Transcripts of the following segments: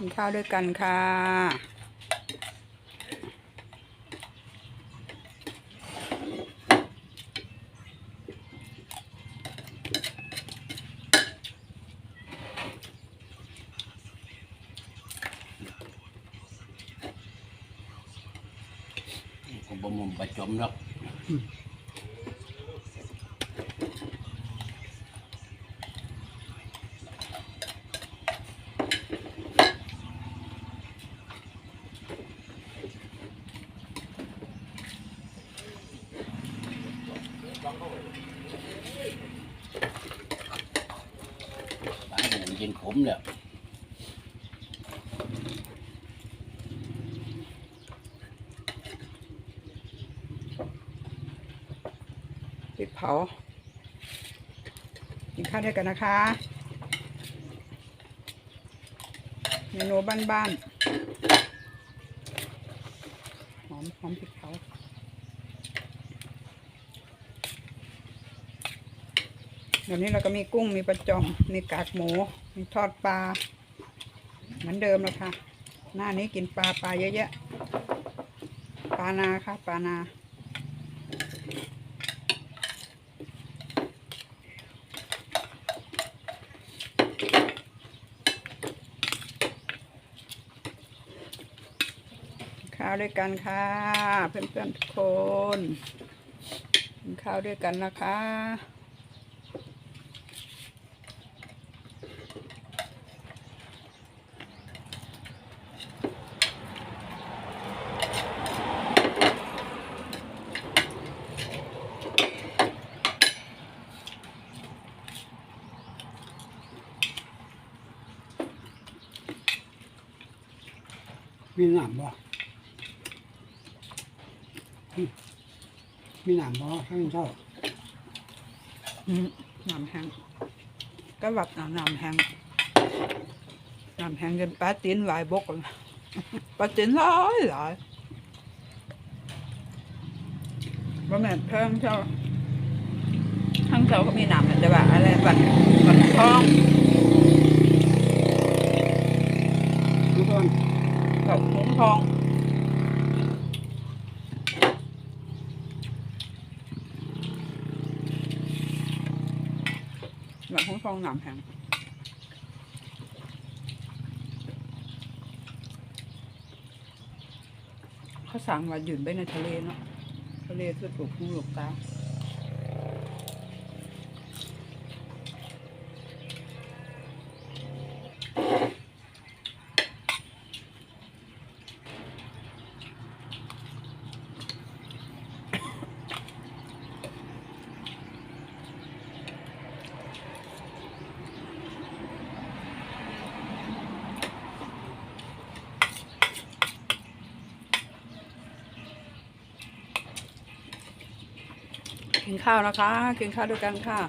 กินข้าวด้วยกันค่ะก็บ่มุมประจมหรอก ปลาห มูกินขมแล้วพริกเผา กินข้าวด้วยกันนะคะ เมนูบ้านๆ หอมหอมพริกเผา เดี๋ยวนี้เราก็มีกุ้งมีปลาจอมมีกากหมู มีทอดปลา เหมือนเดิมแล้วค่ะ หน้านี้กินปลาปลาเยอะแยะปลานาค่ะปลานาข้าวด้วยกันค่ะ เพื่อนๆทุกคนกินข้าวด้วยกันนะคะ มีหนามบ่อืมมีหนามบ่ข้างเจ้าอืมน้ำแห้งก็แบบน้ำน้ำแห้งน้ำแห้งจนปลาตีนหลายบกเลยปลาตีนหลายหลายบะแม่นเพิ่มเจ้าทั้งเจ้าก็มีน้ำแต่ว่าอะไรบัดบัดทองทุกคน กับหงทองแบบหงทองหน้ำแห้งเขาสั่งว่าหยืนไปในทะเลเนาะทะเลคือปลูกหูหลกตา ข้าวนะคะ กินข้าวด้วยกันค่ะ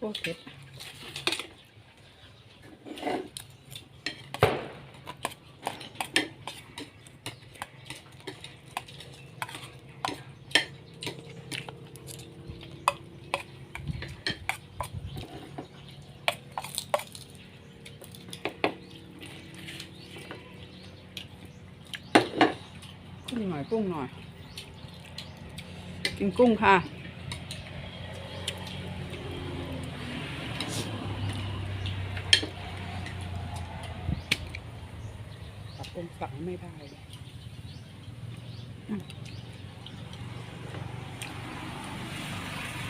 โอเผ็ กุ้งหน่อยกุ้งหน่อย กินกุ้งค่ะปรับปรุงฝังไม่ได้เลย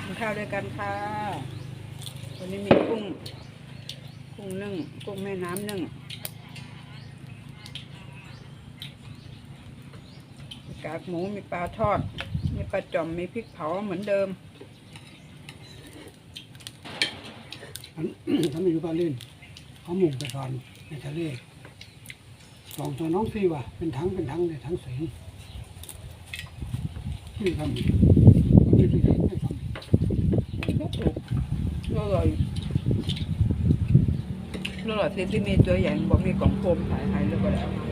กินข้าวด้วยกันค่ะ วันนี้มีกุ้ง กุ้งนึ่ง กุ้งแม่น้ำนึ่งากหมูมีปลาทอด มีปลาจอมมีพริกเผาเหมือนเดิมทำไมอยู่บ้านเล่นเขาหมุงไปก่อนในทะเลสองตัวน้องซีว่ะเป็นทั้งเป็นทั้งเลยทั้งสียงที่ทำไม่ได้ไม่อร่อยอร่อยเซนติเมตรตัวใหญ่บอกมีกล่องโฟมถ่ายหายเลยก็แล้ว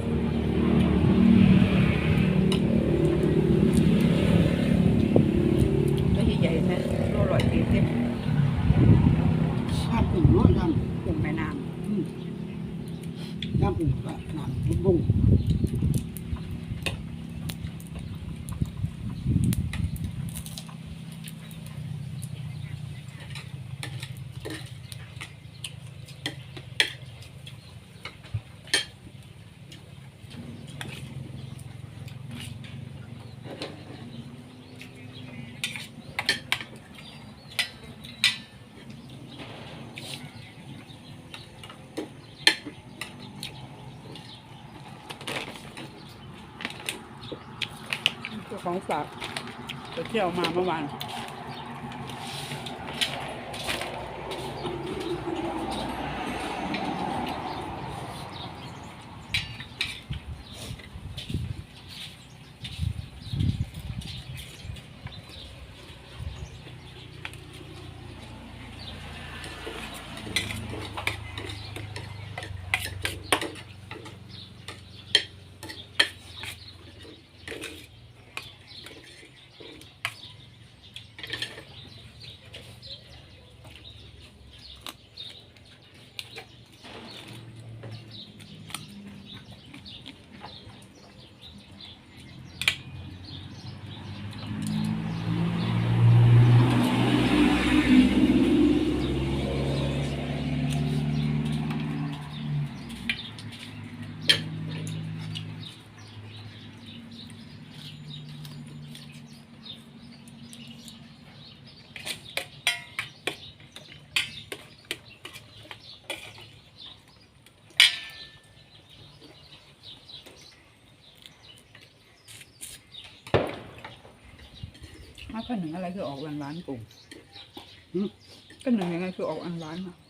ของฝากไปเที่ยวมาเมื่อวาน มาขนึงอะไรคือออกหวานๆกลุ่มอืมก็หนึ่งยังไงคือออกอันหวานค่ะ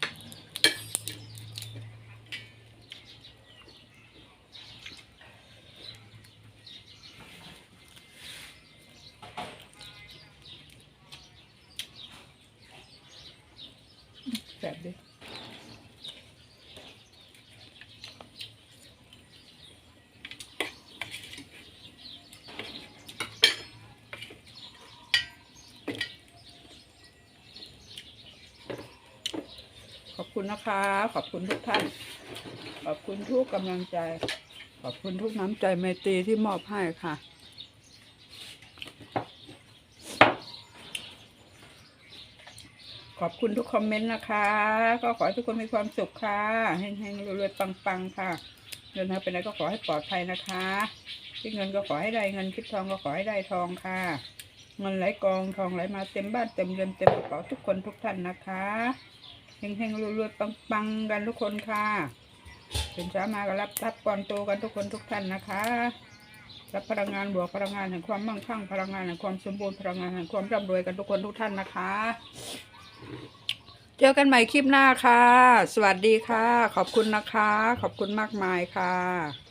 นะคะ ขอบคุณทุกท่าน ขอบคุณทุกกำลังใจ ขอบคุณทุกน้ำใจไมตรีที่มอบให้ค่ะ ขอบคุณทุกคอมเมนต์นะคะ ก็ขอให้ทุกคนมีความสุขค่ะเฮงๆรวยๆปังๆค่ะเงินทางเป็นอะไรก็ขอให้ปลอดภัยนะคะคิดเงินก็ขอให้ได้เงินคิดทองก็ขอให้ได้ทองค่ะ เงินไหลกองทองไหลมาเต็มบ้านเต็มเรือนเต็มกระเป๋าทุกคนทุกท่านนะคะ เฮงๆรวยๆปังๆกันทุกคนค่ะเป็นช้ามาก็รับทรัพย์ก่อนโตกันทุกคนทุกท่านนะคะรับพลังงานบวกพลังงานแห่งความมั่งคั่งพลังงานแห่งความสมบูรณ์พลังงานแห่งความร่ำรวยกันทุกคนทุกท่านนะคะ เจอกันใหม่คลิปหน้าค่ะ สวัสดีค่ะ ขอบคุณนะคะ ขอบคุณมากมายค่ะ